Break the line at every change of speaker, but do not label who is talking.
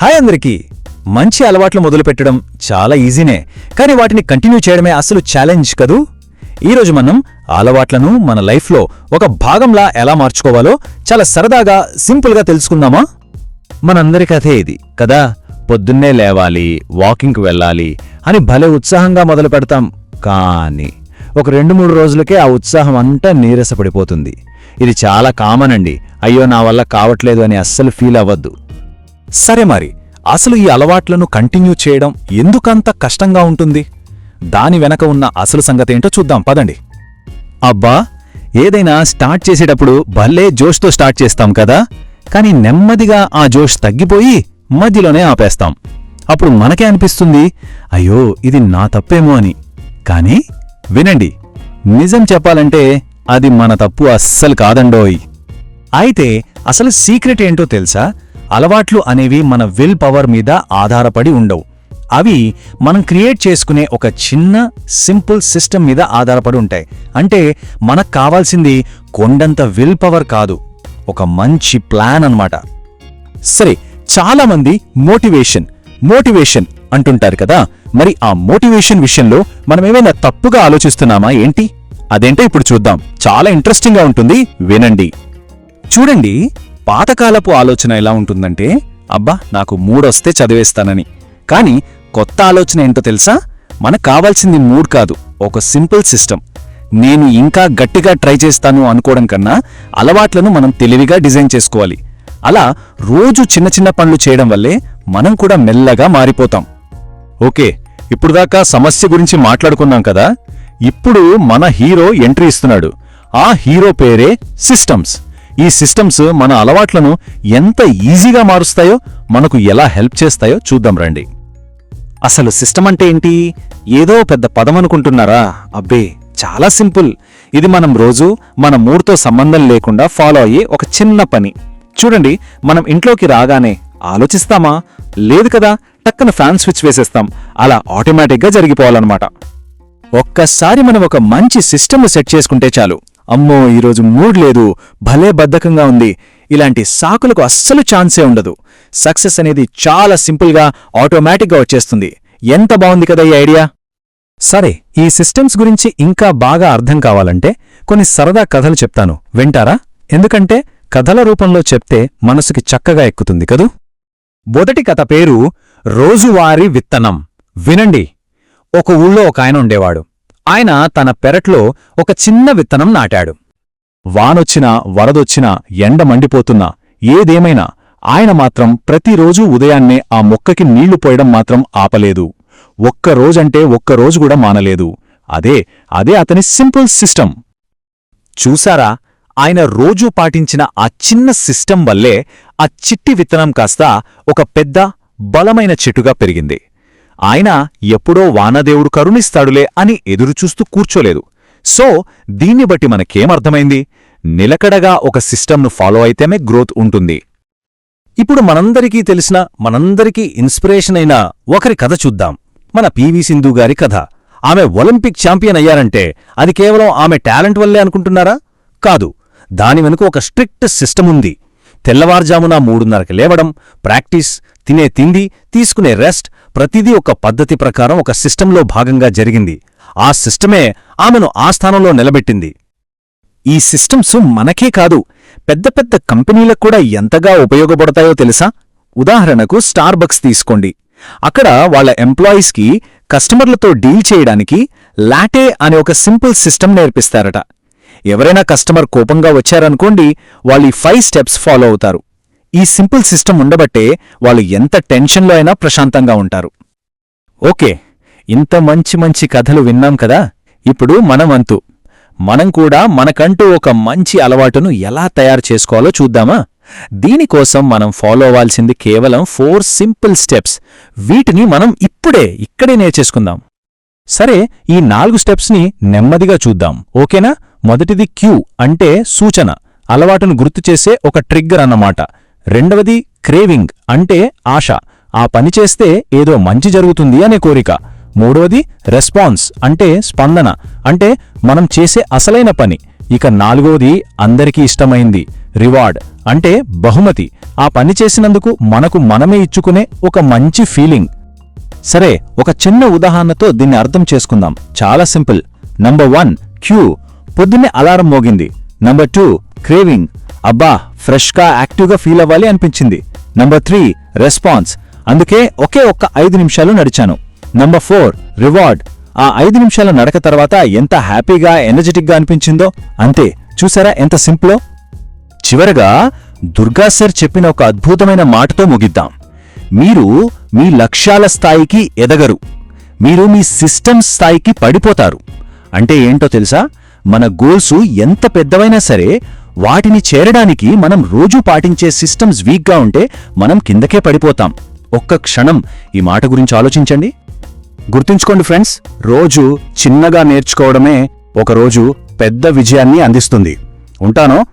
Hi అందరికీ. మంచి అలవాట్లు మొదలుపెట్టడం చాలా ఈజీనే కానీ వాటిని కంటిన్యూ చేయడమే అసలు ఛాలెంజ్ కదూ? ఈరోజు మనం అలవాట్లను మన లైఫ్లో ఒక భాగంలా ఎలా మార్చుకోవాలో చాలా సరదాగా సింపుల్గా తెలుసుకుందామా? మనందరి కథే ఇది కదా? పొద్దున్నే లేవాలి వాకింగ్కి వెళ్ళాలి అని భలే ఉత్సాహంగా మొదలు పెడతాం. కానీ ఒక రెండు మూడు రోజులకే ఆ ఉత్సాహం అంతా నీరసపడిపోతుంది. ఇది చాలా కామన్ అండి. అయ్యో నా వల్ల కావట్లేదు అని అస్సలు ఫీల్ అవ్వద్దు. సరే మరి అసలు ఈ అలవాట్లను కంటిన్యూ చేయడం ఎందుకంత కష్టంగా ఉంటుంది? దాని వెనక ఉన్న అసలు సంగతేంటో చూద్దాం పదండి. అబ్బా ఏదైనా స్టార్ట్ చేసేటప్పుడు భలే జోష్తో స్టార్ట్ చేస్తాం కదా? కానీ నెమ్మదిగా ఆ జోష్ తగ్గిపోయి మధ్యలోనే ఆపేస్తాం. అప్పుడు మనకే అనిపిస్తుంది అయ్యో ఇది నా తప్పేమో అని. కానీ వినండి నిజం చెప్పాలంటే అది మన తప్పు అస్సలు కాదండోయ్. అయితే అసలు సీక్రెట్ ఏంటో తెలుసా? అలవాట్లు అనేవి మన విల్ పవర్ మీద ఆధారపడి ఉండవు. అవి మనం క్రియేట్ చేసుకునే ఒక చిన్న సింపుల్ సిస్టమ్ మీద ఆధారపడి ఉంటాయి. అంటే మనకు కావాల్సింది కొండంత విల్ పవర్ కాదు ఒక మంచి ప్లాన్ అన్నమాట. సరే చాలామంది మోటివేషన్ మోటివేషన్ అంటుంటారు కదా? మరి ఆ మోటివేషన్ విషయంలో మనం ఏమైనా తప్పుగా ఆలోచిస్తున్నామా ఏంటి? అదేంటో ఇప్పుడు చూద్దాం. చాలా ఇంట్రెస్టింగ్గా ఉంటుంది. వినండి. చూడండి. పాతకాలపు ఆలోచన ఎలా ఉంటుందంటే అబ్బా నాకు మూడొస్తే చదివేస్తానని. కాని కొత్త ఆలోచన ఏంటో తెలుసా? మనకు కావాల్సింది మూడ్ కాదు ఒక సింపుల్ సిస్టమ్. నేను ఇంకా గట్టిగా ట్రై చేస్తాను అనుకోవడం కన్నా అలవాట్లను మనం తెలివిగా డిజైన్ చేసుకోవాలి. అలా రోజు చిన్న చిన్న పనులు చేయడం వల్లే మనం కూడా మెల్లగా మారిపోతాం. ఓకే ఇప్పుడు దాకా సమస్య గురించి మాట్లాడుకున్నాం కదా? ఇప్పుడు మన హీరో ఎంట్రీ ఇస్తున్నాడు. ఆ హీరో పేరే సిస్టమ్స్. ఈ సిస్టమ్స్ మన అలవాట్లను ఎంత ఈజీగా మారుస్తాయో మనకు ఎలా హెల్ప్ చేస్తాయో చూద్దాం రండి. అసలు సిస్టమ్ అంటే ఏంటి? ఏదో పెద్ద పదం అనుకుంటున్నారా? అబ్బే చాలా సింపుల్. ఇది మనం రోజు మన మూడ్తో సంబంధం లేకుండా ఫాలో అయ్యే ఒక చిన్న పని. చూడండి మనం ఇంట్లోకి రాగానే ఆలోచిస్తామా? లేదు కదా టక్కన ఫ్యాన్ స్విచ్ వేసేస్తాం. అలా ఆటోమేటిక్గా జరిగిపోవాలన్నమాట. ఒక్కసారి మనం ఒక మంచి సిస్టమ్ను సెట్ చేసుకుంటే చాలు. అమ్మో ఈరోజు మూడ్ లేదు భలే బద్ధకంగా ఉంది. ఇలాంటి సాకులకు అస్సలు ఛాన్సే ఉండదు. సక్సెస్ అనేది చాలా సింపుల్గా ఆటోమేటిక్గా వచ్చేస్తుంది. ఎంత బాగుంది కదా ఈ ఐడియా? సరే ఈ సిస్టమ్స్ గురించి ఇంకా బాగా అర్థం కావాలంటే కొన్ని సరదా కథలు చెప్తాను. వింటారా? ఎందుకంటే కథల రూపంలో చెప్తే మనసుకి చక్కగా ఎక్కుతుంది కదూ? మొదటి కథ పేరు రోజువారీ విత్తనం. వినండి. ఒక ఊళ్ళో ఒక ఆయన ఉండేవాడు. ఆయన తన పెరట్లో ఒక చిన్న విత్తనం నాటాడు. వానొచ్చినా వరదొచ్చినా ఎండ మండిపోతున్నా ఏదేమైనా ఆయన మాత్రం ప్రతిరోజూ ఉదయాన్నే ఆ మొక్కకి నీళ్ళు పోయడం మాత్రం ఆపలేదు. ఒక్క రోజంటే ఒక్క రోజు కూడా మానలేదు. అదే అదే అతని సింపుల్ సిస్టమ్. చూసారా ఆయన రోజూ పాటించిన ఆ చిన్న సిస్టమ్ వల్లే ఆ చిట్టి విత్తనం కాస్త ఒక పెద్ద బలమైన చెట్టుగా పెరిగింది. ఆయన ఎప్పుడో వానదేవుడు కరుణిస్తాడులే అని ఎదురుచూస్తూ కూర్చోలేదు. సో దీన్ని బట్టి మనకేమర్థమైంది? నిలకడగా ఒక సిస్టమ్ను ఫాలో అయితేనే గ్రోత్ ఉంటుంది. ఇప్పుడు మనందరికీ తెలిసిన మనందరికీ ఇన్స్పిరేషన్ అయిన ఒకరి కథ చూద్దాం. మన పీవీ సింధు గారి కథ. ఆమె ఒలింపిక్ ఛాంపియన్ అయ్యారంటే అది కేవలం ఆమె టాలెంట్ వల్లే అనుకుంటున్నారా? కాదు. దాని వెనుక ఒక స్ట్రిక్ట్ సిస్టమ్ ఉంది. తెల్లవారుజామున మూడున్నరకి లేవడం ప్రాక్టీస్ తినే తిండి తీసుకునే రెస్ట్ ప్రతిదీ ఒక పద్ధతి ప్రకారం ఒక సిస్టంలో భాగంగా జరిగింది. ఆ సిస్టమే ఆమెను ఆ స్థానంలో నిలబెట్టింది. ఈ సిస్టమ్స్ మనకే కాదు పెద్ద పెద్ద కంపెనీలకు కూడా ఎంతగా ఉపయోగపడతాయో తెలుసా? ఉదాహరణకు స్టార్బక్స్ తీసుకోండి. అక్కడ వాళ్ళ ఎంప్లాయీస్కి కస్టమర్లతో డీల్ చేయడానికి లాటే అనే ఒక సింపుల్ సిస్టమ్ నేర్పిస్తారట. ఎవరైనా కస్టమర్ కోపంగా వచ్చారనుకోండి వాళ్ళు ఈ ఫైవ్ స్టెప్స్ ఫాలో అవుతారు. ఈ సింపుల్ సిస్టమ్ ఉండబట్టే వాళ్ళు ఎంత టెన్షన్లో అయినా ప్రశాంతంగా ఉంటారు. ఓకే ఇంత మంచి మంచి కథలు విన్నాం కదా? ఇప్పుడు మనం మనం కూడా మనకంటూ ఒక మంచి అలవాటును ఎలా తయారు చేసుకోవాలో చూద్దామా? దీనికోసం మనం ఫాలో అవ్వాల్సింది కేవలం ఫోర్ సింపుల్ స్టెప్స్. వీటిని మనం ఇప్పుడే ఇక్కడే నేర్చేసుకుందాం. సరే ఈ నాలుగు స్టెప్స్ని నెమ్మదిగా చూద్దాం. ఓకేనా? మొదటిది క్యూ అంటే సూచన. అలవాటును గుర్తుచేసే ఒక ట్రిగ్గర్ అన్నమాట. రెండవది క్రేవింగ్ అంటే ఆశ. ఆ పని చేస్తే ఏదో మంచి జరుగుతుంది అనే కోరిక. మూడవది రెస్పాన్స్ అంటే స్పందన అంటే మనం చేసే అసలైన పని. ఇక నాలుగవది అందరికీ ఇష్టమైంది రివార్డ్ అంటే బహుమతి. ఆ పని చేసినందుకు మనకు మనమే ఇచ్చుకునే ఒక మంచి ఫీలింగ్. సరే ఒక చిన్న ఉదాహరణతో దీన్ని అర్థం చేసుకుందాం. చాలా సింపుల్. Number one cue. పొద్దున్నే అలారం మోగింది. Number two craving. అబ్బా ఫ్రెష్గా యాక్టివ్గా ఫీల్ అవ్వాలి అనిపించింది. నంబర్ త్రీ రెస్పాన్స్ అందుకే ఒకే ఒక్క ఐదు నిమిషాలు నడిచాను. నంబర్ ఫోర్ రివార్డ్ ఆ ఐదు నిమిషాల నడక తర్వాత ఎంత హ్యాపీగా ఎనర్జెటిక్గా అనిపించిందో అంతే. చూసారా ఎంత సింపులో? చివరగా దుర్గా సార్ చెప్పిన ఒక అద్భుతమైన మాటతో ముగిద్దాం. మీరు మీ లక్ష్యాల స్థాయికి ఎదగరు. మీరు మీ సిస్టమ్ స్థాయికి పడిపోతారు. అంటే ఏంటో తెలుసా? మన గోల్సు ఎంత పెద్దవైనా సరే వాటిని చేరడానికి మనం రోజూ పాటించే సిస్టమ్స్ వీక్గా ఉంటే మనం కిందకే పడిపోతాం. ఒక్క క్షణం ఈ మాట గురించి ఆలోచించండి. గుర్తుంచుకోండి ఫ్రెండ్స్ రోజు చిన్నగా నేర్చుకోవడమే ఒకరోజు పెద్ద విజయాన్ని అందిస్తుంది. ఉంటానో?